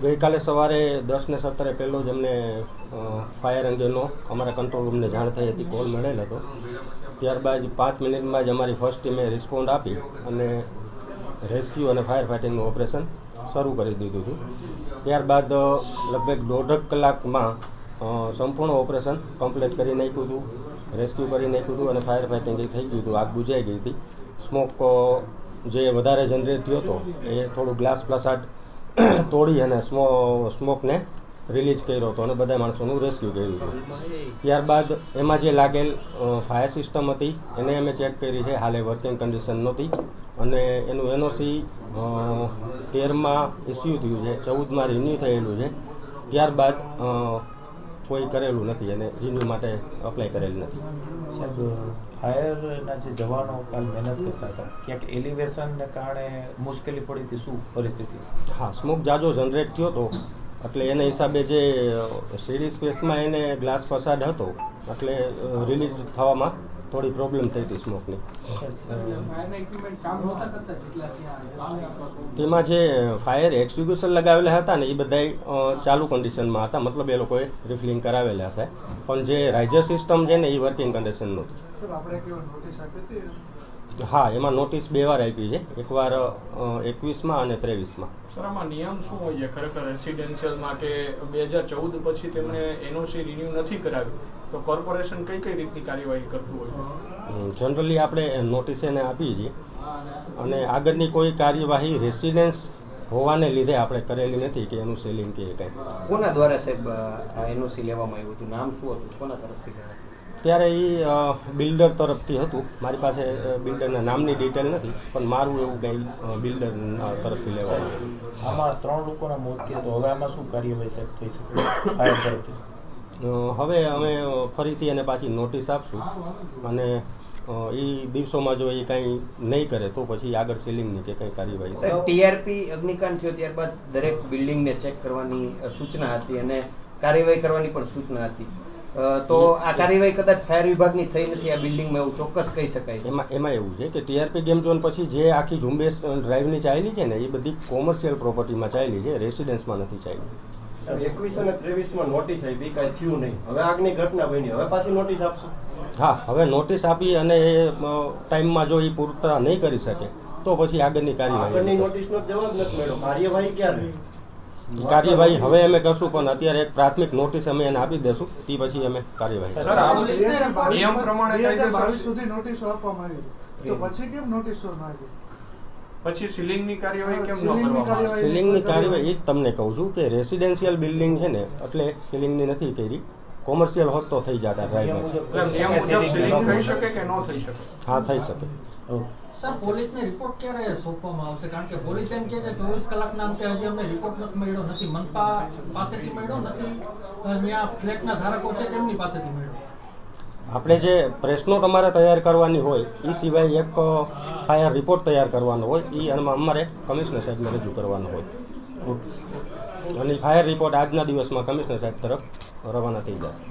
ગઈકાલે સવારે દસ ને સત્તરે પહેલો જ અમને ફાયર અંગેનો અમારા કંટ્રોલ રૂમને જાણ થઈ હતી કોલ મળેલ હતો. ત્યારબાદ પાંચ મિનિટમાં જ અમારી ફર્સ્ટ ટીમે રિસ્પોન્ડ આપી અને રેસ્ક્યુ અને ફાયર ફાઇટિંગનું ઓપરેશન શરૂ કરી દીધું હતું. ત્યારબાદ લગભગ દોઢક કલાકમાં સંપૂર્ણ ઓપરેશન કમ્પ્લીટ કરી નાખ્યું હતું. રેસ્ક્યુ કરી નાખ્યું હતું અને ફાયર ફાઇટિંગ થઈ ગયું હતું. આગ બુજાઈ ગઈ હતી. સ્મોક જે વધારે જનરેટ થયો હતો, એ થોડું ગ્લાસ ફ્લસાટ તોડી અને સ્મો સ્મોકને રિલીઝ કર્યો હતો અને બધા માણસોનું રેસ્ક્યુ કર્યું હતું. ત્યારબાદ એમાં જે લાગેલ ફાયર સિસ્ટમ હતી, એને અમે ચેક કરી છે. હાલે વર્કિંગ કન્ડિશન નહોતી. અને એનું એનઓસી તેરમાં ઇસ્યુ થયું છે. ચૌદમાં રિન્યુ થયેલું છે. ત્યારબાદ કોઈ કરેલું નથી અને રિન્યુ માટે અપ્લાય કરેલ નથી. સાહેબ ફાયરના જે જવાનો કાલ મહેનત કરતા હતા ક્યાંક એલિવેશનને કારણે મુશ્કેલી પડી હતી શું પરિસ્થિતિ? હા સ્મોક જાજો જનરેટ થયો હતો એટલે એના હિસાબે જે સીડી સ્પેસમાં એને ગ્લાસ ફસાડ હતો એટલે રિલીઝ થવામાં થોડી પ્રોબ્લેમ થઈ હતી સ્મોકની તેમાં જે ફાયર એક્સિક્યુશન લગાવેલા હતા ને એ બધા ચાલુ કન્ડિશનમાં હતા. મતલબ એ લોકોએ રિફિલિંગ કરાવેલા છે. પણ જે રાઇઝર સિસ્ટમ છે ને એ વર્કિંગ કન્ડિશન નહોતી સર આપણે કેવા નોટિસ આપી હતી હા એમાં નોટિસ બે વાર આપી છે. એકવાર એકવીસમાં અને ત્રેવીસમાં. સર આમાં નિયમ શું હોય છે? ખરેખર રેસિડેન્શિયલમાં કે બે હજાર ચૌદ પછી તેમણે એનઓસી રિન્યુ નથી કરાવ્યું તો કોર્પોરેશન કઈ કઈ રીતની કાર્યવાહી કરતું હોય જનરલી આપણે નોટિસ એને આપીએ છીએ. અને આગળની કોઈ કાર્યવાહી રેસિડેન્સ હોવાને લીધે આપણે કરેલી નથી કે એનું સેલિંગ કે કંઈ. કોના દ્વારા સાહેબ એનઓસી લેવામાં આવ્યું હતું? નામ શું હતું? કોના તરફથી? ત્યારે એ બિલ્ડર તરફથી હતું. મારી પાસે બિલ્ડરના નામની ડિટેલ નથી પણ મારું એવું કંઈ બિલ્ડર તરફથી લેવાનું. આમાં ત્રણ લોકોના મોત થયા તો હવે આમાં શું કાર્યવાહી થઈ શકે? હવે અમે ફરીથી એને પાછી નોટિસ આપશું. અને એ દિવસોમાં જો એ કંઈ નહીં કરે તો પછી આગળ સિલિંગની કે કંઈ કાર્યવાહી ટીઆરપી અગ્નિકાંડ થયો ત્યારબાદ દરેક બિલ્ડિંગને ચેક કરવાની સૂચના હતી અને કાર્યવાહી કરવાની પણ સૂચના હતી. તો આ કાર્યવાહી કદાચ ફાયર વિભાગની થઈ નથી આ બિલ્ડિંગમાં એવું ચોક્કસ કહી શકાય એમાં એમાં એવું છે કે ટીઆરપી ગેમ ઝોન પછી જે આખી ઝુંબેશ ડ્રાઈવની ચાલી છે ને એ બધી કોમર્શિયલ પ્રોપર્ટીમાં ચાલી છે રેસિડેન્સમાં નથી ચાલી. એકવીસ અને ત્રેવીસમાં નોટિસ આપી કઈ થયું નહીં. હવે આગની ઘટના બની હવે પાછી નોટિસ આપશો? હા હવે નોટિસ આપી અને એ ટાઈમમાં જો એ પૂરતા નહીં કરી શકે તો પછી આગળની આગળની કાર્યવાહી નોટિસનો જવાબ નથી મળ્યો. કાર્યવાહી ક્યારે? કાર્યવાહી હવે અમે કરશું પણ અત્યારે એક પ્રાથમિક નોટિસ અમે એને આપી દેશું તે પછી અમે કાર્યવાહી પછી સીલિંગની કાર્યવાહી કેમ ન કરવામાં સીલિંગની કાર્યવાહી એ જ તમને કહું છું કે રેસિડેન્શિયલ બિલ્ડિંગ છે ને એટલે સીલિંગની નથી કરી. કોમર્શિયલ હોત તો થઈ જતા ડ્રાઈવર મુજબ એટલે નિયમ મુજબ સીલિંગ થઈ શકે કે ન થઈ શકે? હા થઈ શકે. ઓકે. સર પોલીસને રિપોર્ટ ક્યારે સોંપવામાં આવશે? કારણ કે પોલીસ એમ કહે છે ચોવીસ કલાકના અંતે હજી અમને રિપોર્ટ મળ્યો નથી મનપા પાસેથી મળ્યો નથી ત્યાં ફ્લેટના ધારકો છે તેમની પાસેથી મળ્યો. આપણે જે પ્રેસ નોટ અમારે તૈયાર કરવાની હોય એ સિવાય એક ફાયર રિપોર્ટ તૈયાર કરવાનો હોય એ અમારે કમિશનર સાહેબને રજૂ કરવાનો હોય. અને ફાયર રિપોર્ટ આજના દિવસમાં કમિશનર સાહેબ તરફ રવાના થઈ જશે.